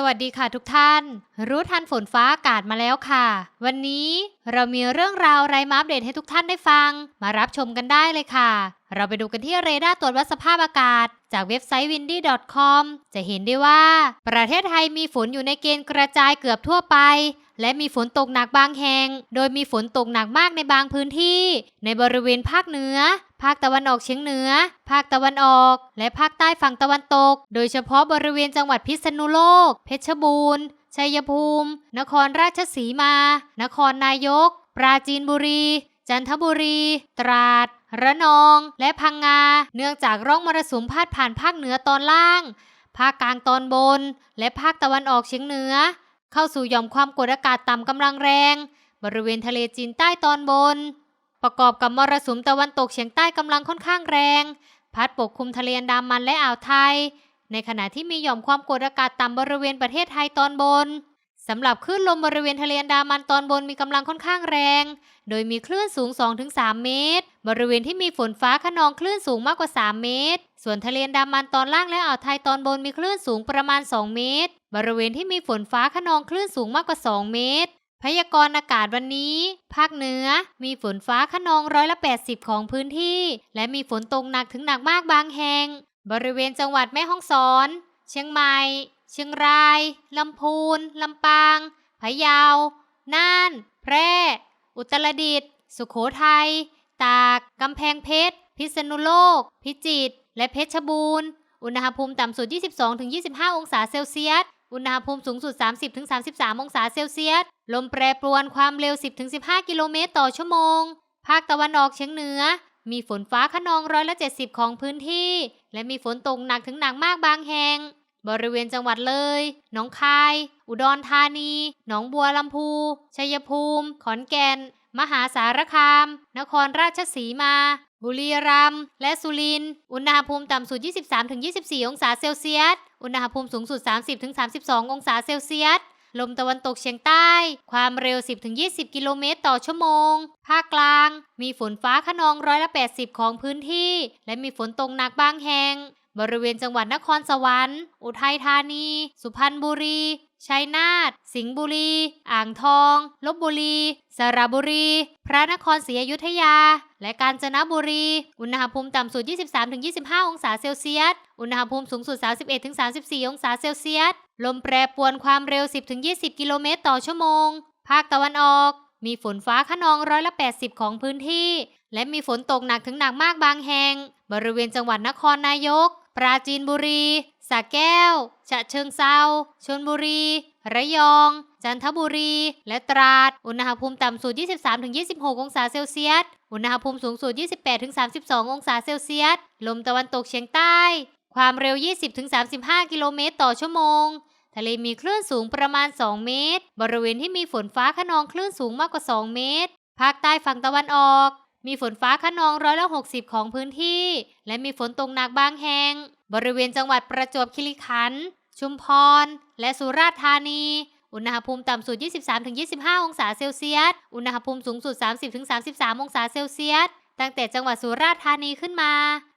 สวัสดีค่ะทุกท่าน รู้ทันฝนฟ้าอากาศมาแล้วค่ะ วันนี้เรามีเรื่องราวไรมาอัปเดตให้ทุกท่านได้ฟัง มารับชมกันได้เลยค่ะ เราไปดูกันที่เรดาร์ตรวจวัดสภาพอากาศ จากเว็บไซต์ windy.com จะเห็นได้ว่า ประเทศไทยมีฝนอยู่ในเกณฑ์กระจายเกือบทั่วไป และมีฝนตกหนักบางแห่ง โดยมีฝนตกหนักมากในบางพื้นที่ ในบริเวณภาคเหนือ ภาคตะวันออกเฉียงเหนือ ภาคตะวันออก และภาคใต้ฝั่งตะวันตก โดยเฉพาะบริเวณจังหวัดพิษณุโลก เพชรบูรณ์ ชัยภูมิ นครราชสีมา นครนายก ปราจีนบุรี จันทบุรี ตราด ระนอง และพังงา เนื่องจากร่องมรสุมพาดผ่านภาคเหนือตอนล่าง ภาคกลางตอนบน และภาคตะวันออกเฉียงเหนือ เข้าสู่หย่อมความกดอากาศต่ำกำลังแรง บริเวณทะเลจีนใต้ตอนบน ประกอบกับมรสุมตะวันตกเฉียงใต้กำลังค่อนข้างแรง พัดปกคลุมทะเลอันดามันและอ่าวไทย ในขณะที่มีหย่อมความกดอากาศต่ำบริเวณประเทศไทยตอนบนสำหรับคลื่นลมบริเวณทะเลอันดามันตอนบนมีกำลังค่อนข้างแรง โดยมีคลื่นสูง 2-3 เมตร บริเวณที่มีฝนฟ้าขนองคลื่นสูงมากกว่า 3 เมตร ส่วนทะเลอันดามันตอนล่างและอ่าวไทยตอนบนมีคลื่นสูงประมาณ 2 เมตร บริเวณที่มีฝนฟ้าขนองคลื่นสูงมากกว่า 2 เมตร พยากรณ์อากาศวันนี้ ภาคเหนือ มีฝนฟ้าขนองร้อยละ 80 ของพื้นที่ และมีฝนตกหนักถึงหนักมากบางแห่ง บริเวณจังหวัดแม่ฮ่องสอน เชียงใหม่ เชียงราย ลำพูน ลำปาง พะเยา น่าน แพร่ อุตรดิตถ์ สุโขทัย ตาก กำแพงเพชร พิษณุโลก พิจิตร และเพชรบูรณ์ อุณหภูมิต่ำสุด 22-25 องศาเซลเซียส อุณหภูมิสูงสุด 30-33 องศาเซลเซียส ลมแปรปรวนความเร็ว 10-15 กิโลเมตรต่อชั่วโมง ภาคตะวันออกเฉียงเหนือ มีฝนฟ้าขนองร้อยละ 70 ของพื้นที่ และมีฝนตกหนักถึงหนักมากบางแห่ง บริเวณจังหวัดเลย หนองคาย อุดรธานี หนองบัวลำพู ชัยภูมิ ขอนแก่น มหาสารคาม นครราชสีมา บุรีรัมย์และสุรินทร์อุณหภูมิต่ำสุด 23-24 องศาเซลเซียส อุณหภูมิสูงสุด 30-32 องศาเซลเซียส ลมตะวันตกเฉียงใต้ ความเร็ว 10-20 กิโลเมตรต่อชั่วโมง ภาคกลาง มีฝนฟ้าขนองร้อยละ 80 ของพื้นที่ และมีฝนตกหนักบางแห่ง บริเวณจังหวัดนครสวรรค์ อุทัยธานี สุพรรณบุรี ชัยนาท สิงห์บุรี อ่างทอง ลบบุรี สระบุรี พระนครศรีอยุธยา และกาญจนบุรี อุณหภูมิต่ำสุด 23-25 องศาเซลเซียส อุณหภูมิสูงสุด 31-34 องศาเซลเซียส ลมแปรปรวนความเร็ว 10-20 กิโลเมตรต่อชั่วโมง ภาคตะวันออก มีฝนฟ้าขนองร้อยละ 80 ของพื้นที่ และมีฝนตกหนักถึงหนักมากบางแห่ง บริเวณจังหวัดนครนายก ปราจีนบุรี สระแก้ว ฉะเชิงเซาชลบุรี ระยอง จันทบุรี และตราด อุณหภูมิต่ำสุด 23-26 องศาเซลเซียส อุณหภูมิสูงสุด 28-32 องศาเซลเซียส ลมตะวันตกเฉียงใต้ ความเร็ว 20-35 กิโลเมตรต่อชั่วโมงทะเลมีคลื่นสูงประมาณ 2 เมตร บริเวณที่มีฝนฟ้าขนองคลื่นสูงมากกว่า 2 เมตร ภาคใต้ฝั่งตะวันออก มีฝนฟ้าขนองร้อยละ 60 ของพื้นที่ และมีฝนตกหนักบางแห่ง บริเวณจังหวัดประจวบคีรีขันธ์ชุมพร และสุราษฎร์ธานี อุณหภูมิต่ำสุด 23-25 องศาเซลเซียส อุณหภูมิสูงสุด 30-33 องศาเซลเซียส ตั้งแต่จังหวัดสุราษฎร์ธานีขึ้นมา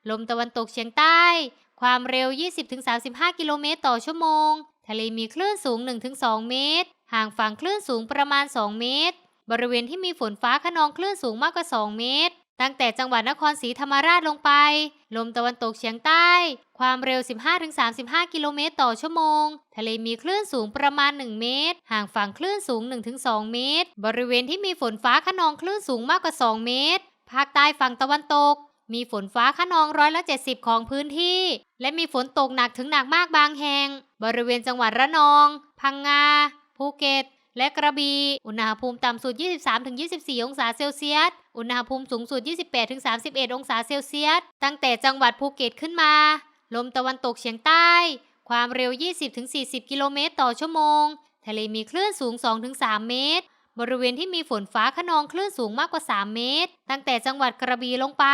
ลมตะวันตกเฉียงใต้ ความเร็ว 20-35 กิโลเมตรต่อชั่วโมง ทะเลมีคลื่นสูง 1-2 เมตร ห่างฝั่งคลื่นสูงประมาณ 2 เมตร บริเวณที่มีฝนฟ้าขนองคลื่นสูงมากกว่า 2 เมตร ตั้งแต่จังหวัดนครศรีธรรมราชลงไป ลมตะวันตกเฉียงใต้ ความเร็ว 15-35 กิโลเมตรต่อชั่วโมง ทะเลมีคลื่นสูงประมาณ 1 เมตร ห่างฝั่งคลื่นสูง 1-2 เมตร บริเวณที่มีฝนฟ้าขนองคลื่นสูงมากกว่า 2 เมตร ภาคใต้ฝั่งตะวันตก มีฝนฟ้าขนองร้อยละ70 ของพื้นที่ และมีฝนตกหนักถึงหนักมากบางแห่ง บริเวณจังหวัดระนอง พังงา ภูเก็ต และกระบี่อุณหภูมิต่ำสุด 23-24 องศาเซลเซียส อุณหภูมิสูงสุด 28-31 องศาเซลเซียส ตั้งแต่จังหวัดภูเก็ตขึ้นมา ลมตะวันตกเฉียงใต้ ความเร็ว 20-40 กิโลเมตรต่อชั่วโมง ทะเลมีคลื่นสูง 2-3 เมตร บริเวณที่มีฝนฟ้าขนองคลื่นสูงมากกว่า 3 เมตร ตั้งแต่จังหวัดกระบี่ลงไป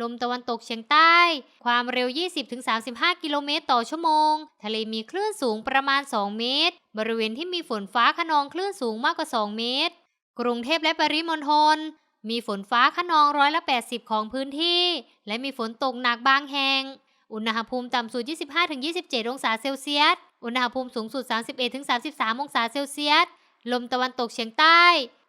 ลมตะวันตกเฉียงใต้ ความเร็ว 20-35 กิโลเมตรต่อชั่วโมง ทะเลมีคลื่นสูงประมาณ 2 เมตร บริเวณที่มีฝนฟ้าขนองคลื่นสูงมากกว่า 2 เมตร กรุงเทพและปริมณฑลมีฝนฟ้าขนองร้อยละ 80 ของพื้นที่ และมีฝนตกหนักบางแห่ง อุณหภูมิต่ำสุด 25-27 องศาเซลเซียส อุณหภูมิสูงสุด 31-33 องศาเซลเซียส ลมตะวันตกเฉียงใต้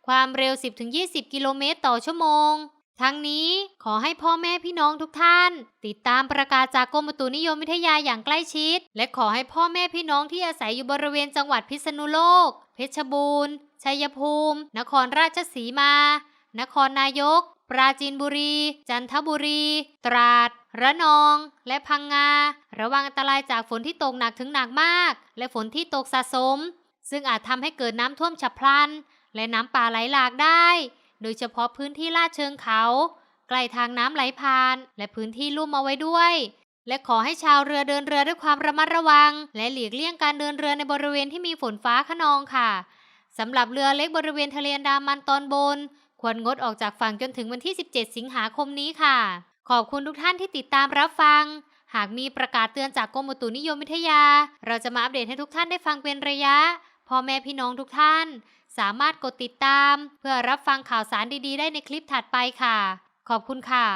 ความเร็ว 10-20 กิโลเมตรต่อชั่วโมง ทั้งนี้ขอให้พ่อแม่พี่น้องทุกท่าน ติดตามประกาศจากกรมอุตุนิยมวิทยาอย่างใกล้ชิด และขอให้พ่อแม่พี่น้องที่อาศัยอยู่บริเวณจังหวัดพิษณุโลก เพชรบูรณ์ ชัยภูมิ นครราชสีมา นครนายก ปราจีนบุรี จันทบุรี ตราด ระนอง และพังงา ระวังอันตรายจากฝนที่ตกหนักถึงหนักมาก และฝนที่ตกสะสม ซึ่งอาจทำให้เกิดน้ำท่วมฉับพลัน และน้ำป่าไหลหลากได้ โดยเฉพาะพื้นที่ลาดเชิงเขา ใกล้ทางน้ำไหลผ่าน และพื้นที่ลุ่มเอาไว้ด้วย และขอให้ชาวเรือเดินเรือด้วยความระมัดระวัง และหลีกเลี่ยงการเดินเรือในบริเวณที่มีฝนฟ้าขนองค่ะสำหรับเรือเล็กบริเวณทะเลอันดามันตอนบน ควรงดออกจากฝั่งจนถึงวันที่ 17 สิงหาคมนี้ค่ะ ขอบคุณทุกท่านที่ติดตามรับฟัง หากมีประกาศเตือนจากกรมอุตุนิยมวิทยา เราจะมาอัปเดตให้ทุกท่านได้ฟังเป็นระยะพ่อแม่พี่น้องทุกท่าน สามารถกดติดตาม เพื่อรับฟังข่าวสารดีๆ ได้ในคลิปถัดไปค่ะ ขอบคุณค่ะ